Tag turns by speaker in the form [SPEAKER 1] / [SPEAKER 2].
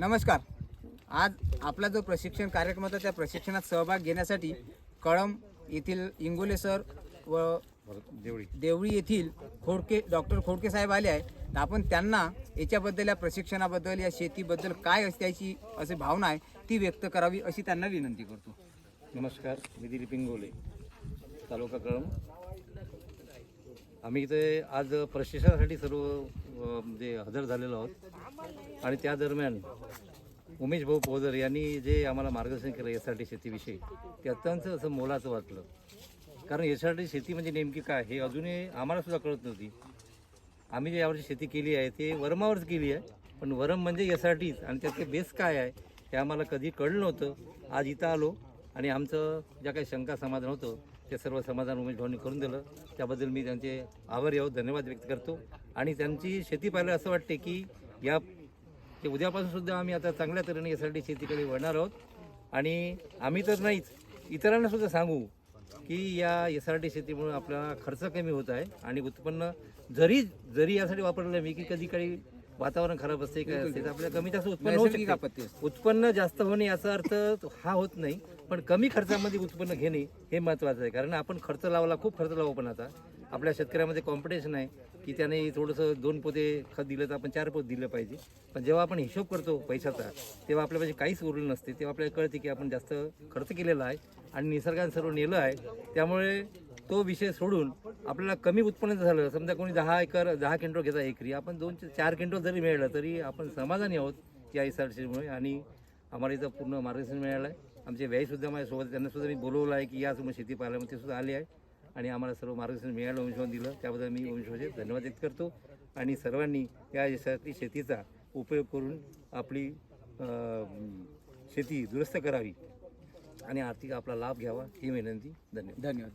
[SPEAKER 1] नमस्कार. आज आपला जो प्रशिक्षण कार्यक्रम होता त्या प्रशिक्षणात सहभाग घेण्यासाठी कळम येथील इंगोले सर व
[SPEAKER 2] देवळी
[SPEAKER 1] देवळी येथील खोडके डॉक्टर खोडके साहेब आले आहे तर आपण त्यांना याच्याबद्दल या प्रशिक्षणाबद्दल या शेतीबद्दल काय असायची असे अशी भावना आहे ती व्यक्त करावी अशी त्यांना विनंती करतो.
[SPEAKER 2] नमस्कार मी दिलीप इंगोले तालुका कळम आम्ही इथे आज प्रशिक्षणासाठी सर्व म्हणजे हजर झालेलो आहोत. आणि त्या दरम्यान उमेश भाऊ पोदर यांनी जे आम्हाला मार्गदर्शन केलं एस आर टी शेतीविषयी ते अत्यंत असं मोलाचं वाटलं. कारण एस आर टी शेती म्हणजे नेमकी काय हे अजूनही आम्हाला सुद्धा कळत नव्हती. आम्ही जे यावर्षी शेती केली आहे ते वरमावरच केली आहे. पण वरम म्हणजे एस आर टीच आणि त्याचे बेस काय आहे हे आम्हाला कधी कळलं नव्हतं. आज इथं आलो आणि आमचं ज्या काही शंका समाधान होतं ते सर्व समाधान उमेश भाऊंनी करून दिलं. त्याबद्दल मी त्यांचे आभारी आहोत धन्यवाद व्यक्त करतो. आणि त्यांची शेती पाहिलं असं वाटते की या ते उद्यापासून सुद्धा आम्ही आता चांगल्या तऱ्हेने यासाठी शेतीकडे वळणार आहोत. आणि आम्ही तर नाहीच इतरांना सुद्धा सांगू की या एस आर टी शेतीमुळे आपला खर्च कमी होत आहे आणि उत्पन्न जरी जरी यासाठी वापरलं मी की कधी काही वातावरण खराब असते काय असते तर आपल्याला कमी जास्त उत्पन्न होऊ शकते. उत्पन्न जास्त होणे याचा अर्थ हा होत नाही. पण कमी खर्चामध्ये उत्पन्न घेणे हे महत्त्वाचं आहे. कारण आपण खर्च लावला खूप खर्च लावू पण आता. आपल्या शेतकऱ्यामध्ये कॉम्पिटिशन आहे की त्याने थोडंसं दोन पोते खत दिलं तर आपण चार पोत दिलं पाहिजे. पण जेव्हा आपण हिशोब करतो पैशाचा तेव्हा आपल्यापाशी काहीच उरलं नसते. तेव्हा आपल्याला कळते की आपण जास्त खर्च केलेला आहे आणि निसर्गाने सर्व नेलं आहे. त्यामुळे तो विषय सोडून आपल्याला कमी उत्पन्न झालं समजा कोणी दहा एकर दहा किंटो घेता एकरी आपण दोन ते चार किंटो जरी मिळालं तरी आपण समाधानी आहोत या एस आर सीमुळे आणि आम्हाला इथं पूर्ण मार्गदर्शन मिळालं आहे. आमचे व्याईसुद्धा माझ्यासोबत त्यांना त्यांनासुद्धा मी बोलवलं आहे की या तुम्ही शेती पाहायला मग सुद्धा आले आहे. आणि आम्हाला सर्व मार्गदर्शन मिळालं वंशवान दिलं. त्याबद्दल मी वंशवाचे धन्यवाद व्यक्त करतो. आणि सर्वांनी या यशातली शेतीचा उपयोग करून आपली शेती दुरुस्त करावी. आणि आर्थिक आपला लाभ घ्यावा ही विनंती. धन्यवाद.
[SPEAKER 1] धन्यवाद.